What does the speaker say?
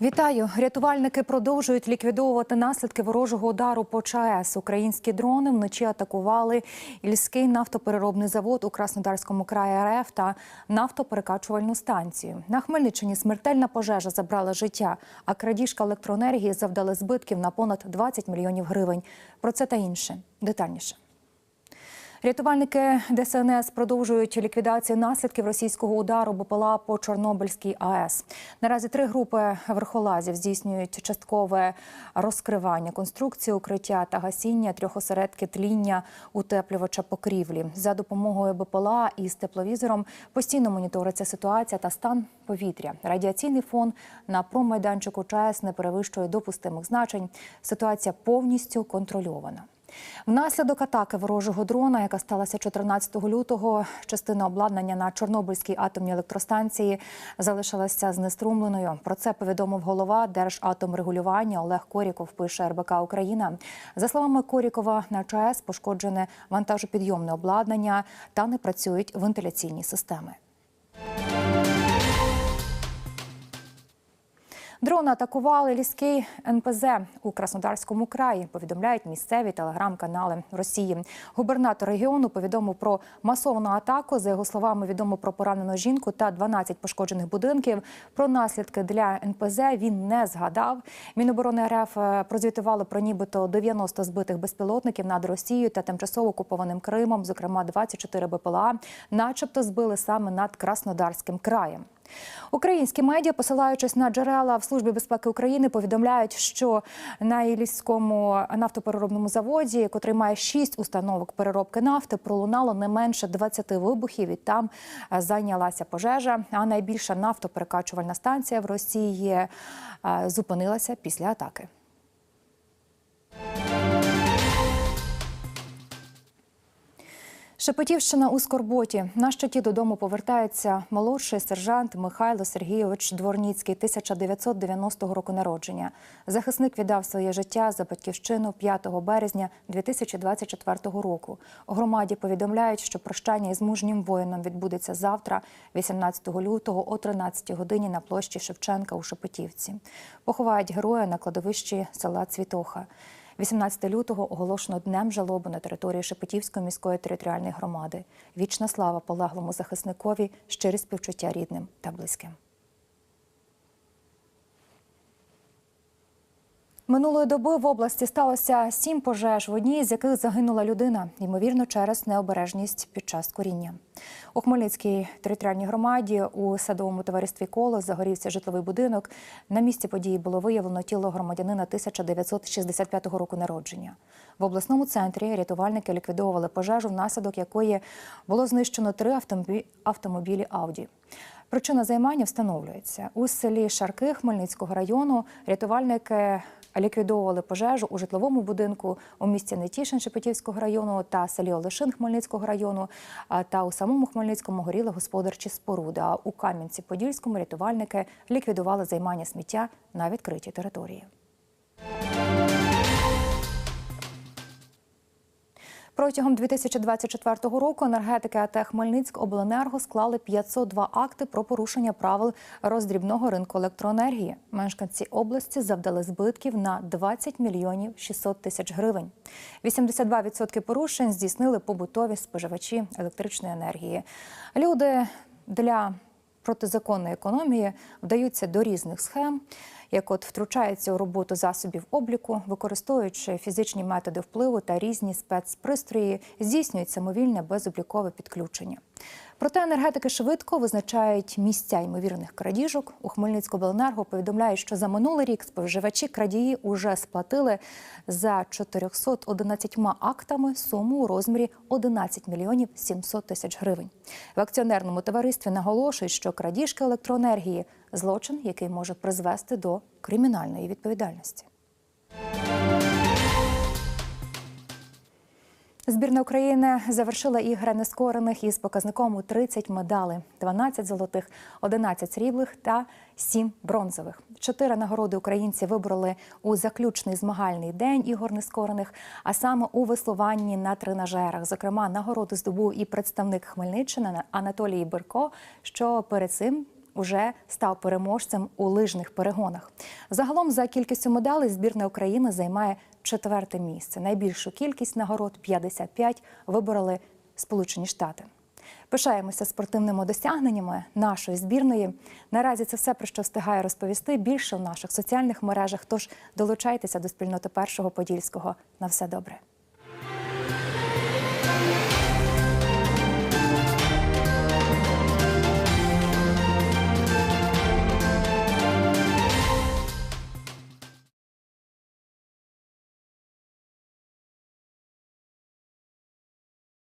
Вітаю! Рятувальники продовжують ліквідовувати наслідки ворожого удару по ЧАЕС. Українські дрони вночі атакували Ільський нафтопереробний завод у Краснодарському краї РФ та нафтоперекачувальну станцію. На Хмельниччині смертельна пожежа забрала життя, а крадіжка електроенергії завдали збитків на понад 20 мільйонів гривень. Про це та інше детальніше. Рятувальники ДСНС продовжують ліквідацію наслідків російського удару БПЛА по Чорнобильській АЕС. Наразі три групи верхолазів здійснюють часткове розкривання конструкції, укриття та гасіння трьох осередки тління утеплювача покрівлі. За допомогою БПЛА із тепловізором постійно моніториться ситуація та стан повітря. Радіаційний фон на промайданчику ЧАЕС не перевищує допустимих значень. Ситуація повністю контрольована. Внаслідок атаки ворожого дрона, яка сталася 14 лютого, частина обладнання на Чорнобильській атомній електростанції залишилася знеструмленою. Про це повідомив голова Держатомрегулювання Олег Коріков. Пише РБК Україна. За словами Корікова, на ЧАЕС пошкоджене вантажопідйомне обладнання та не працюють вентиляційні системи. Дрон атакували ліський НПЗ у Краснодарському краї. Повідомляють місцеві телеграм-канали Росії. Губернатор регіону повідомив про масовану атаку. За його словами, відомо про поранену жінку та 12 пошкоджених будинків. Про наслідки для НПЗ він не згадав. Міноборони РФ прозвітували про нібито 90 збитих безпілотників над Росією та тимчасово окупованим Кримом, зокрема 24 БПЛА, начебто збили саме над Краснодарським краєм. Українські медіа, посилаючись на джерела в службі безпеки України, повідомляють, що на Ілліському нафтопереробному заводі, котрий має шість установок переробки нафти, пролунало не менше 20 вибухів. І там зайнялася пожежа. А найбільша нафтоперекачувальна станція в Росії зупинилася після атаки. Шепетівщина у Скорботі. На щиті додому повертається молодший сержант Михайло Сергійович Дворніцький, 1990 року народження. Захисник віддав своє життя за батьківщину 5 березня 2024 року. У громаді повідомляють, що прощання із мужнім воїном відбудеться завтра, 18 лютого, о 13 годині на площі Шевченка у Шепетівці. Поховають героя на кладовищі села Цвітоха. 18 лютого оголошено днем жалоби на території Шепетівської міської територіальної громади. Вічна слава полеглому захисникові, щирі співчуття рідним та близьким. Минулої доби в області сталося сім пожеж, в одній з яких загинула людина, ймовірно, через необережність під час коріння. У Хмельницькій територіальній громаді у садовому товаристві коло загорівся житловий будинок. На місці події було виявлено тіло громадянина 1965 року народження. В обласному центрі рятувальники ліквідовували пожежу, внаслідок якої було знищено три автомобілі, Ауді. Причина займання встановлюється у селі Шарки Хмельницького району. Рятувальники ліквідовували пожежу у житловому будинку у місті Нетішин Шепетівського району та селі Олешин Хмельницького району. Та у самому Хмельницькому горіли господарчі споруди. А у Кам'янці-Подільському рятувальники ліквідували займання сміття на відкритій території. Протягом 2024 року енергетики АТ Хмельницьк обленерго склали 502 акти про порушення правил роздрібного ринку електроенергії. Мешканці області завдали збитків на 20 мільйонів 600 тисяч гривень. 82% порушень здійснили побутові споживачі електричної енергії. Люди для протизаконної економії вдаються до різних схем як от втручається у роботу засобів обліку, використовуючи фізичні методи впливу та різні спецпристрої, здійснюють самовільне безоблікове підключення. Проте енергетики швидко визначають місця ймовірних крадіжок. У Хмельницькобленерго повідомляють, що за минулий рік споживачі крадії уже сплатили за 411 актами суму у розмірі 11 мільйонів 700 тисяч гривень. В акціонерному товаристві наголошують, що крадіжки електроенергії злочин, який може призвести до кримінальної відповідальності. Збірна України завершила ігри нескорених із показником у 30 медалей: 12 золотих, 11 сріблих та 7 бронзових. Чотири нагороди українці вибрали у заключний змагальний день ігор нескорених, а саме у веслуванні на тренажерах. Зокрема, нагороду здобув і представник Хмельниччини Анатолій Берко, що перед цим уже став переможцем у лижних перегонах. Загалом за кількістю медалей збірна України займає четверте місце. Найбільшу кількість нагород 55 вибороли Сполучені Штати. Пишаємося спортивними досягненнями нашої збірної. Наразі це все про що встигає розповісти більше в наших соціальних мережах. Тож долучайтеся до спільноти першого подільського. На все добре.